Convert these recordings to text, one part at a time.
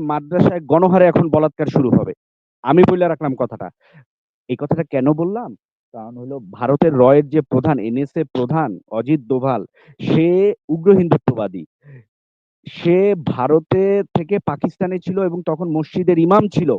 মাদ্রাসায় গণহারে এখন বলাৎকার শুরু হবে। আমি বইলা রাখলাম কথাটা। এই কথাটা কেন বললাম? কারণ হলো ভারতের র এর যে প্রধান, এনএসএ প্রধান অজিত দোভাল, সে উগ্র হিন্দুত্ববাদী। সে ভারতে থেকে পাকিস্তানে ছিল এবং তখন মসজিদের ইমাম ছিল।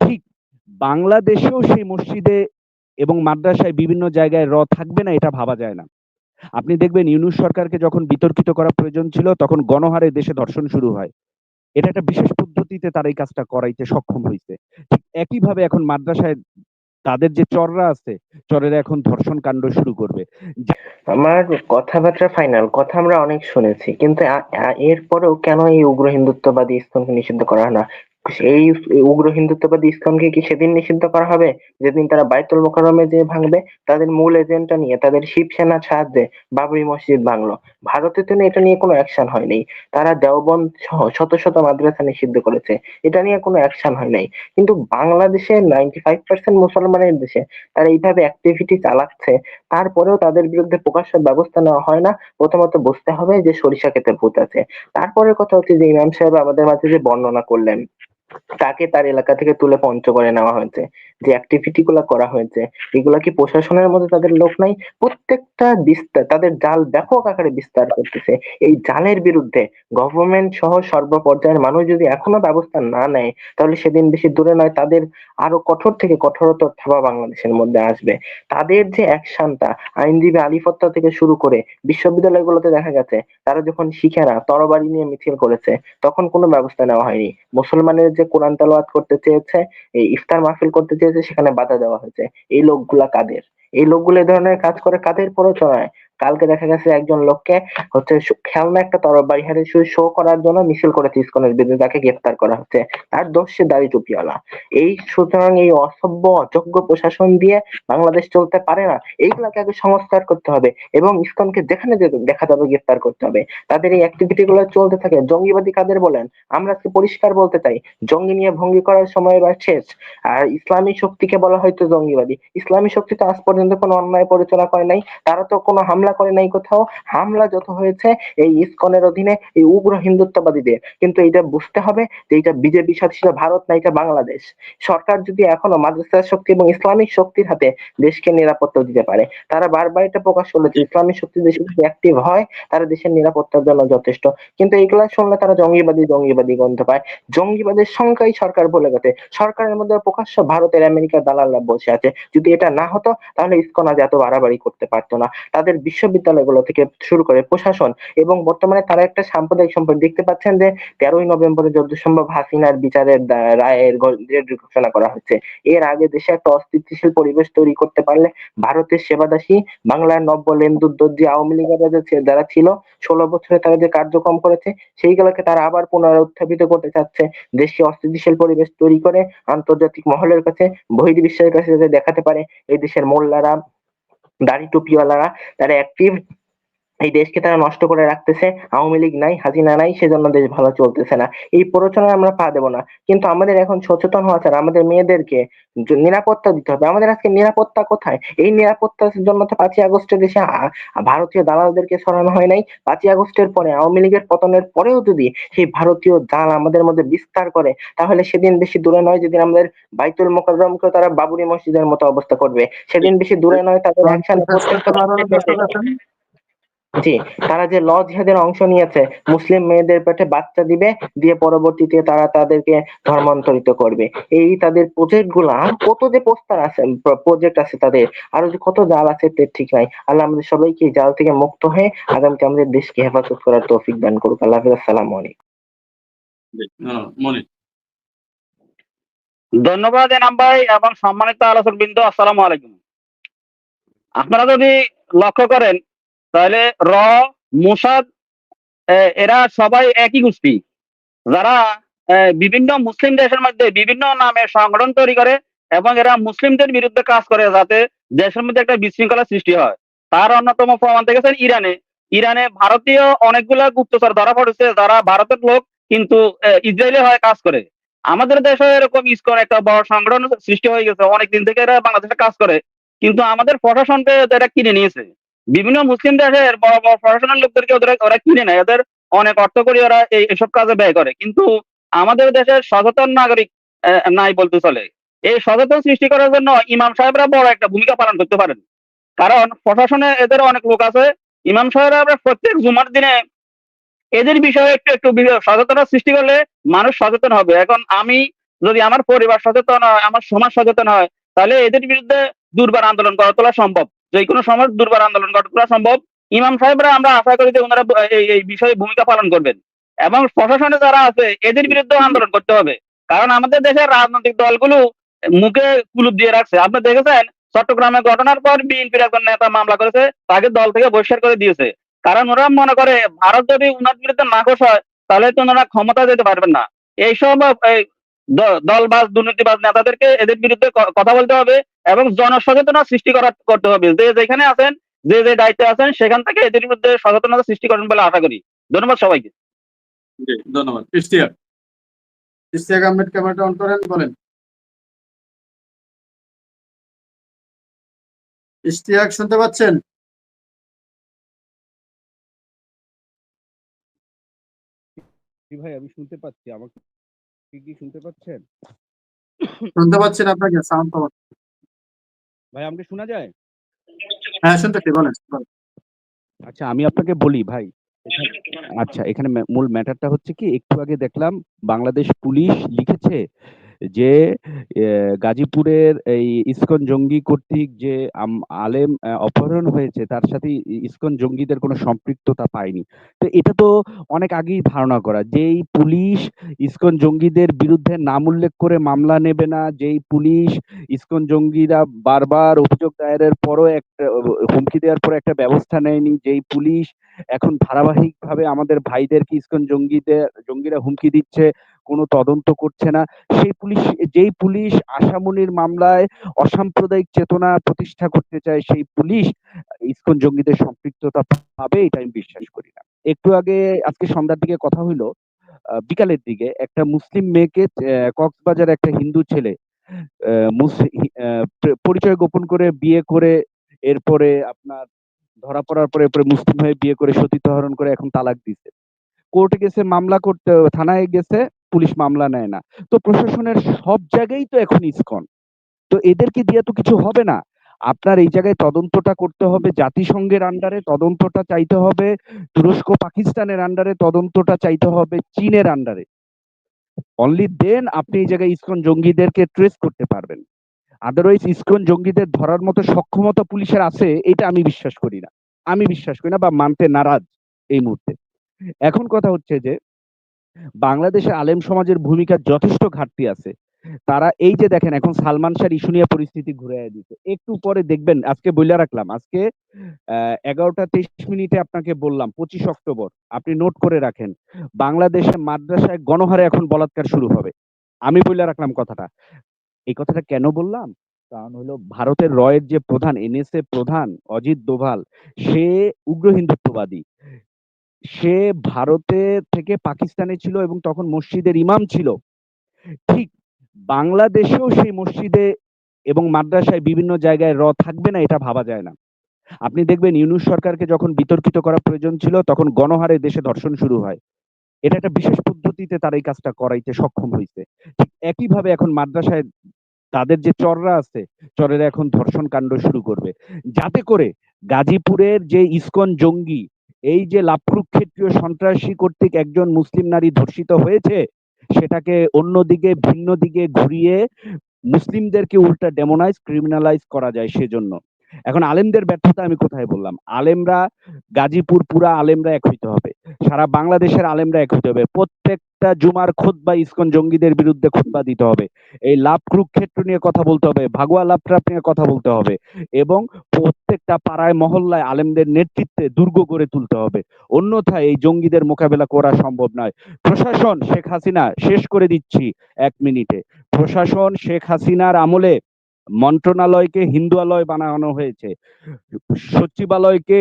ঠিক বাংলাদেশেও সেই মসজিদে এবং মাদ্রাসায় বিভিন্ন জায়গায় র থাকবে না, এটা ভাবা যায় না। আপনি দেখবেন ইউনূস সরকারকে যখন বিতর্কিত করা প্রয়োজন ছিল, তখন গণহারে দেশে ধর্ষণ শুরু হয়। এটা একটা বিশেষ পদ্ধতিতে তারা এই কাজটা করাইতে সক্ষম। ঠিক একইভাবে এখন মাদ্রাসায় তাদের যে চররা আছে, চরেরা এখন ধর্ষণ কাণ্ড শুরু করবে। আমার কথাবার্তা ফাইনাল। কথা আমরা অনেক শুনেছি। কিন্তু এরপরেও কেন এই উগ্র হিন্দুত্ববাদী স্থানকে নিষিদ্ধ করা না? এই উগ্র হিন্দুত্ববাদী ইসকনকে কি সেদিন নিষিদ্ধ করা হবে? যেদিন তারা বায়তুল মোকাররমে যেয়ে ভাঙবে? তাদের মূল এজেন্টটা নিয়ে তাদের শিবসেনার সাহায্যে বাবরি মসজিদ ভাঙলো। ভারতে তো এটা নিয়ে কোনো অ্যাকশন হয় নাই। তারা দেওবন্দ সহ শত, শত মাদ্রাসা নিষিদ্ধ করেছে। এটা নিয়ে কোনো অ্যাকশন হয় নাই। কিন্তু বাংলাদেশে 95% মুসলমানের দেশে তারা এইভাবে অ্যাক্টিভিটি চালাচ্ছে। তারপরেও তাদের বিরুদ্ধে প্রকাশ্য ব্যবস্থা নেওয়া হয় না। প্রথমত বুঝতে হবে যে সরিষা ক্ষেতে ভূত আছে। তারপরের কথা হচ্ছে যে ইমাম সাহেব আমাদের মাঝে যে বর্ণনা করলেন তাকে তার এলাকা থেকে তুলে পঞ্চগড়ে নেওয়া হয়েছে। যে অ্যাক্টিভিটি গুলা করা হয়েছে, এগুলা কি প্রশাসনের মধ্যে তাদের লোক নাই? প্রত্যেকটা বিস্তার, তাদের জাল ব্যাপক আকারে বিস্তার করতেছে। এই জালের বিরুদ্ধে গভর্নমেন্ট সহ সর্বপর্যায়ের মানুষ যদি এখনও ব্যবস্থা না নেয়, তাহলে সেদিন বেশি দূরে নয়, তাদের আরও কঠোর থেকে কঠোরতর থাবা বাংলাদেশের মধ্যে আসবে। তাদের যে অ্যাকশনটা আইনজীবী আলিফ হত্যা থেকে শুরু করে বিশ্ববিদ্যালয়গুলোতে দেখা গেছে, তারা যখন শিখেরা তরবারি নিয়ে মিছিল করেছে, তখন কোনো ব্যবস্থা নেওয়া হয়নি। মুসলমানের যে কোরআন তেলাওয়াত করতে চেয়েছে, এই ইফতার মাহফিল করতে চেয়েছে সেখানে বাধা দেওয়া হয়েছে। এই লোকগুলা কাদের? এই লোকগুলো এই ধরনের কাজ করে কাদের প্ররোচনায়? কালকে দেখা গেছে একজন লোককে হচ্ছে খেলনা একটা তরবারি হাতে শো করার জন্য মিছিল করেছে ইসকনের বিরুদ্ধে, তাকে গ্রেফতার করা হচ্ছে। তার দোষ সে দাড়ি টুপিওয়ালা। এই সুতরাং এই অসভ্য, অযোগ্য প্রশাসন দিয়ে বাংলাদেশ চলতে পারে না। এইগুলাকে আগে সংস্কার করতে হবে এবং ইসকনকে যেখানে দেখা যাবে গ্রেফতার করতে হবে। তাদের এই অ্যাক্টিভিটি গুলো চলতে থাকে। জঙ্গিবাদী কাদের বলেন? আমরা আজকে পরিষ্কার বলতে চাই জঙ্গি নিয়ে ভঙ্গি করার সময় এবার শেষ। আর ইসলামী শক্তিকে বলা হয়তো জঙ্গিবাদী। ইসলামী শক্তি তো আজ পর্যন্ত কোনো অন্যায় পরিচালনা করে নাই। তারা তো কোনো হামলা করে নাই কোথাও। হামলা যত হয়েছে, এই ইসকনের অধীনে এই উগ্র হিন্দুত্ববাদীদের। কিন্তু এইটা বুঝতে হবে যে এটা বিজেপির সাথে ভারত না এটা বাংলাদেশ। সরকার যদি এখনও মাদ্রাসা শক্তি এবং ইসলামিক শক্তির হাতে দেশকে নিরাপত্তা দিতে পারে, তারা বারবার এটা প্রকাশ করল যে ইসলামিক শক্তি দেশে যদি অ্যাক্টিভ হয়, তারা দেশের নিরাপত্তার জন্য যথেষ্ট। কিন্তু এইগুলা শুনলে তারা জঙ্গিবাদী জঙ্গিবাদী গন্ধ পায়। জঙ্গিবাদের সংখ্যাই সরকার বলে গেছে। সরকারের মধ্যে প্রকাশ্য ভারতের আমেরিকার দালালরা বসে আছে। যদি এটা না হতো, তাহলে ইসকন আজ এত বাড়াবাড়ি করতে পারতো না। তাদের বিশ্ববিদ্যালয়গুলো থেকে শুরু করে প্রশাসন এবং বর্তমানে তারা একটা সাম্প্রদায়িক সম্পর্ক দেখতে পাচ্ছেন যে তেরোই নভেম্বরে যত সম্ভব হাসিনার বিচারের রায়ের ঘোষণা করা হচ্ছে। এর আগে দেশে একটা অস্থিতিশীল পরিবেশ তৈরি করতে পারলে ভারতের সেবাদাসী বাংলার নব্য লেন্দুর দর্জি আওয়ামী লীগের যারা ছিল, ষোলো বছরে তারা যে কার্যক্রম করেছে, সেইগুলোকে তারা আবার পুনরুত্থাপিত করতে চাচ্ছে। দেশে অস্থিতিশীল পরিবেশ তৈরি করে আন্তর্জাতিক মহলের কাছে, বহির্বিশ্বের কাছে যাতে দেখাতে পারে, এই দেশের মোল্লারা দাড়ি টুপিওয়ালারা তারা অ্যাক্টিভ এই দেশকে তারা নষ্ট করে রাখতেছে আওয়ামী লীগ নাই হাসিনা নাই সেজন্য দেশ ভালো চলতেছে না। এই প্ররোচনায় আমরা পা দেবো না। কিন্তু আমাদের এখন সচেতন হওয়া ছাড়া আমাদের মেয়েদেরকে নিরাপত্তা দিতে হবে। আমাদের আজকে নিরাপত্তা কোথায়? এই নিরাপত্তার জন্য তো পাঁচই আগস্টে দেশে ভারতীয় দালালদেরকে সরানো হয় নাই। পাঁচই আগস্টের পরে আওয়ামী লীগের পতনের পরেও যদি সেই ভারতীয় জাল আমাদের মধ্যে বিস্তার করে তাহলে সেদিন বেশি দূরে নয় যেদিন আমাদের বাইতুল মোকাররমকে তারা বাবুরি মসজিদের মতো অবস্থা করবে। সেদিন বেশি দূরে নয় তাদের অ্যাকশন জি, তারা যে ল জিহাদের অংশ নিয়েছে, মুসলিম মেয়েদের পেটে বাচ্চা দিবে, দিয়ে পরবর্তীতে তারা তাদেরকে ধর্মান্তরিত করবে। এই তাদের প্রজেক্টগুলা, কত যে পোস্টার আছে প্রজেক্ট আছে তাদের, আরও যে কত জাল আছে তে ঠিক নাই। আল্লাহ আমাদের সবাইকে জাল থেকে মুক্ত হয়ে আগামীতে আমাদের দেশকে হেফাজত করার তৌফিক দান করুক। আল্লাহ হাফিজ, আসসালামু ধন্যবাদ এনাম ভাই এবং সম্মানিত আলোচক বিন্দু আসসালামু আলাইকুম। আপনারা যদি লক্ষ্য করেন তাহলে র মুসাদ এরা সবাই একই গোষ্ঠী। যারা বিভিন্ন মুসলিম দেশের মধ্যে বিভিন্ন নামে সংগঠন তৈরি করে এবং এরা মুসলিমদের বিরুদ্ধে কাজ করে যাতে দেশের মধ্যে একটা বিশৃঙ্খলা সৃষ্টি হয়। তার অন্যতম প্রমাণ দেখেছেন ইরানে। ইরানে ভারতীয় অনেকগুলা গুপ্তচর ধরা পড়েছে যারা ভারতের লোক কিন্তু এ, হয় কাজ করে। আমাদের দেশে এরকম ইসকন একটা বড় সংগঠন সৃষ্টি হয়ে গেছে। অনেকদিন থেকে এরা বাংলাদেশে কাজ করে। কিন্তু আমাদের প্রশাসনকে এরা কিনে নিয়েছে। বিভিন্ন মুসলিম দেশের বড় বড় প্রশাসনের লোকদেরকে ওদের ওরা কিনে নেয়। এদের অনেক অর্থ করে ওরা এই এসব কাজে ব্যয় করে। কিন্তু আমাদের দেশের সচেতন নাগরিক নাই বলতে চলে। এই সচেতন সৃষ্টি করার জন্য ইমাম সাহেবরা বড় একটা ভূমিকা পালন করতে পারেন। কারণ প্রশাসনে এদের অনেক লোক আছে। ইমাম সাহেবরা প্রত্যেক জুমার দিনে এদের বিষয়ে একটু একটু সচেতনতা সৃষ্টি করলে মানুষ সচেতন হবে। এখন আমি যদি আমার পরিবার সচেতন হয়, আমার সমাজ সচেতন হয়, তাহলে এদের বিরুদ্ধে দুর্বার আন্দোলন করা তোলা সম্ভব। যে কোনো সময় দুর্বার আন্দোলন গড়ে তোলা সম্ভব। ইমাম সাহেবরা আমরা আশা করি যে ওনারা এই বিষয়ে ভূমিকা পালন করবেন। এবং প্রশাসনে যারা আছে, এদের বিরুদ্ধে আন্দোলন করতে হবে। কারণ আমাদের দেশের রাজনৈতিক দলগুলো মুখে কুলুপ দিয়ে রাখছে। আপনি দেখেছেন, চট্টগ্রামে ঘটনার পর বিএনপির একজন নেতা মামলা করেছে, তাকে দল থেকে বহিষ্কার করে দিয়েছে। কারণ ওরা মনে করে, ভারত যদি উনার বিরুদ্ধে নাকশ হয়, তাহলে তো ওনারা ক্ষমতা যেতে পারবেন না। এইসব দলবাজ দুর্নীতিবাজ নেতাদেরকে এদের বিরুদ্ধে কথা বলতে হবে এবং জনসচেতনতা সৃষ্টি করা করতে হবে। যে যেখানে আছেন যে যে দায়িত্বে আছেন সেখান থেকে এদের বিরুদ্ধে সচেতনতা সৃষ্টি করেন বলে আশা করি। ধন্যবাদ সবাইকে। ধন্যবাদ। ইশতিয়াক। ইশতিয়াক আহমেদ ক্যামেরাটা অন করেন বলেন। ইশতিয়াক শুনতে পাচ্ছেন? ভাই আমি শুনতে পাচ্ছি আমাকে কি কি শুনতে পাচ্ছেন? শুনতে পাচ্ছেন আপনাকে? সাউন্ড পাওয়া ভাই আমাকে শোনা যায়? হ্যাঁ শুনতেছি বলেন। আচ্ছা আমি আপনাকে বলি ভাই আচ্ছা এখানে মূল ম্যাটারটা হচ্ছে কি একটু আগে দেখলাম বাংলাদেশ পুলিশ লিখেছে যে গাজীপুরের এই ইসকন জঙ্গি কর্তৃক যে আলেম অপহরণ হয়েছে, তার সাথে ইসকন জঙ্গিদের কোনো সম্পৃক্ততা পায়নি। তো এটা তো অনেক আগেই ধারণা করা, যেই পুলিশ ইসকন জঙ্গিদের বিরুদ্ধে নাম উল্লেখ করে মামলা নেবে না, যেই পুলিশ ইসকন জঙ্গিরা বারবার অভিযোগ দায়েরের পরও একটা হুমকি দেওয়ার পর একটা ব্যবস্থা নেয়নি, যেই পুলিশ এখন ধারাবাহিকভাবে আমাদের ভাইদেরকে ইসকন জঙ্গিদের, জঙ্গিরা হুমকি দিচ্ছে কোনো তদন্ত করছে না। সেই পুলিশ, যেই পুলিশ আশামনির মামলায় অসাম্প্রদায়িক চেতনা প্রতিষ্ঠা করতে চায়, সেই পুলিশ ইস্কন জঙ্গিদের সম্পৃক্ততা পাবে, এটা আমি বিশ্বাস করি না। একটু আগে, আজকে সন্ধ্যার দিকে কথা হইল বিকালের দিকে একটা মুসলিম মেয়েকে কক্সবাজার একটা হিন্দু ছেলে পরিচয় গোপন করে বিয়ে করে, এরপরে আপনার ধরা পড়ার পরে, এরপরে মুসলিম হয়ে বিয়ে করে সতীত্ব হরণ করে এখন তালাক দিছে। কোর্টে গেছে, মামলা করতে, থানায় গেছে পুলিশ মামলা নেয় না। তো প্রশাসনের সব জায়গায় তো এখন ইস্কন। তো এদেরকে দিয়ে তো কিছু হবে না। আপনার এই জায়গায় তদন্তটা করতে হবে জাতিসংঘের আন্ডারে তদন্তটা চাইতে হবে, তুরস্ক পাকিস্তানের আন্ডারে তদন্তটা চাইতে হবে, চীনের আন্ডারে অনলি দেন আপনি এই জায়গায় ইস্কন জঙ্গিদেরকে ট্রেস করতে পারবেন। আদারওয়াইজ ইস্কন জঙ্গিদের ধরার মতো সক্ষমতা পুলিশের আছে, এটা আমি বিশ্বাস করি না। আমি বিশ্বাস করি না বা মানতে নারাজ এই মুহূর্তে। এখন কথা হচ্ছে যে বাংলাদেশে আলেম সমাজের ভূমিকার যথেষ্ট ঘাটতি আছে। তারা এই যে দেখেন, এখন সালমান শাহ ইস্যু নিয়ে পরিস্থিতি ঘুরে দিচ্ছে একটু পরে দেখবেন, আজকে বইলা রাখলাম, আজকে এগারোটা তেইশ মিনিটে আপনাকে বললাম, পঁচিশ অক্টোবর, আপনি নোট করে রাখেন, বাংলাদেশে মাদ্রাসায় গণহারে এখন বলাৎকার শুরু হবে। আমি বইলা রাখলাম কথাটা। এই কথাটা কেন বললাম? কারণ হলো ভারতের রয়ের যে প্রধান, এনএসএ প্রধান অজিত দোভাল, সে উগ্র হিন্দুত্ববাদী। সে ভারতে থেকে পাকিস্তানে ছিল এবং তখন মসজিদের ইমাম ছিল। ঠিক বাংলাদেশেও সেই মসজিদে এবং মাদ্রাসায় বিভিন্ন জায়গায় র থাকবে না, এটা ভাবা যায় না। আপনি দেখবেন ইউনুস সরকারকে যখন বিতর্কিত করা প্রয়োজন ছিল, তখন গণহারে দেশে ধর্ষণ শুরু হয়। এটা একটা বিশেষ পদ্ধতিতে তার এই কাজটা করাইতে সক্ষম হয়েছে ঠিক একইভাবে এখন মাদ্রাসায় তাদের যে চররা আছে, চরেরা এখন ধর্ষণ কাণ্ড শুরু করবে। যাতে করে গাজীপুরের যে ইসকন জঙ্গি এই যে লাভ্রুক ক্ষেত্রীয় সন্ত্রাসী কর্তৃক একজন মুসলিম নারী ধর্ষিত হয়েছে, সেটাকে অন্যদিকে ভিন্ন দিকে ঘুরিয়ে মুসলিমদেরকে উল্টা ডেমোনাইজ ক্রিমিনালাইজ করা যায় সেজন্য। এখন আলেমদের ব্যর্থতা আমি কোথায় বললাম? আলেমরা গাজীপুর পুরা আলেমরা এক হইতে হবে। সারা বাংলাদেশের আলেমরা এক হইতে হবে। প্রত্যেকটা জুমার খোদ বা ইসকন জঙ্গিদের বিরুদ্ধে খোদবা দিতে হবে। এই লাভ কুরুক্ষেত্র নিয়ে কথা বলতে হবে ভাগুয়া লাভ ট্রাপ নিয়ে কথা বলতে হবে এবং প্রত্যেকটা পাড়ায়, মহল্লায় আলেমদের নেতৃত্বে দুর্গ গড়ে তুলতে হবে। অন্যথায় এই জঙ্গিদের মোকাবেলা করা সম্ভব নয়। প্রশাসন শেখ হাসিনা, শেষ করে দিচ্ছি এক মিনিটে। প্রশাসন শেখ হাসিনার আমলে মন্ত্রণালয়কে হিন্দুয়ালয় বানানো হয়েছে। সচিবালয়কে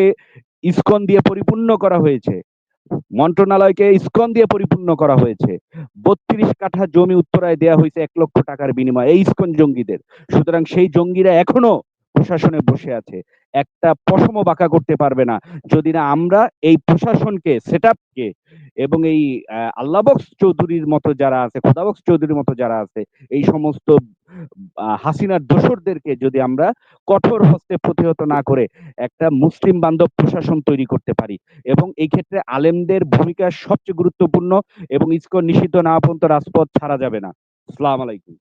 ইস্কন দিয়ে পরিপূর্ণ করা হয়েছে। মন্ত্রণালয়কে ইসকন দিয়ে পরিপূর্ণ করা হয়েছে। বত্রিশ কাঠা জমি উত্তরায় দেয়া হয়েছে এক লক্ষ টাকার বিনিময়ে। এই ইসকন জঙ্গিদের। সুতরাং সেই জঙ্গিরা এখনও প্রশাসনে বসে আছে। একটা পশমও বাঁকা করতে পারবে না। যদি না আমরা এই প্রশাসনকে সেট আপকে এবং এই আহ, আল্লাহবক্স চৌধুরীর মতো যারা আছে খোদাবক্স চৌধুরীর মতো যারা আছে এই সমস্ত হাসিনার দোসরদেরকে যদি আমরা কঠোর হস্তে প্রতিহত না করে একটা মুসলিম বান্ধব প্রশাসন তৈরি করতে পারি এবং এই ক্ষেত্রে আলেমদের ভূমিকা সবচেয়ে গুরুত্বপূর্ণ এবং ইসকন নিষিদ্ধ না পর্যন্ত রাজপথ ছাড়া যাবে না। আসসালামু আলাইকুম।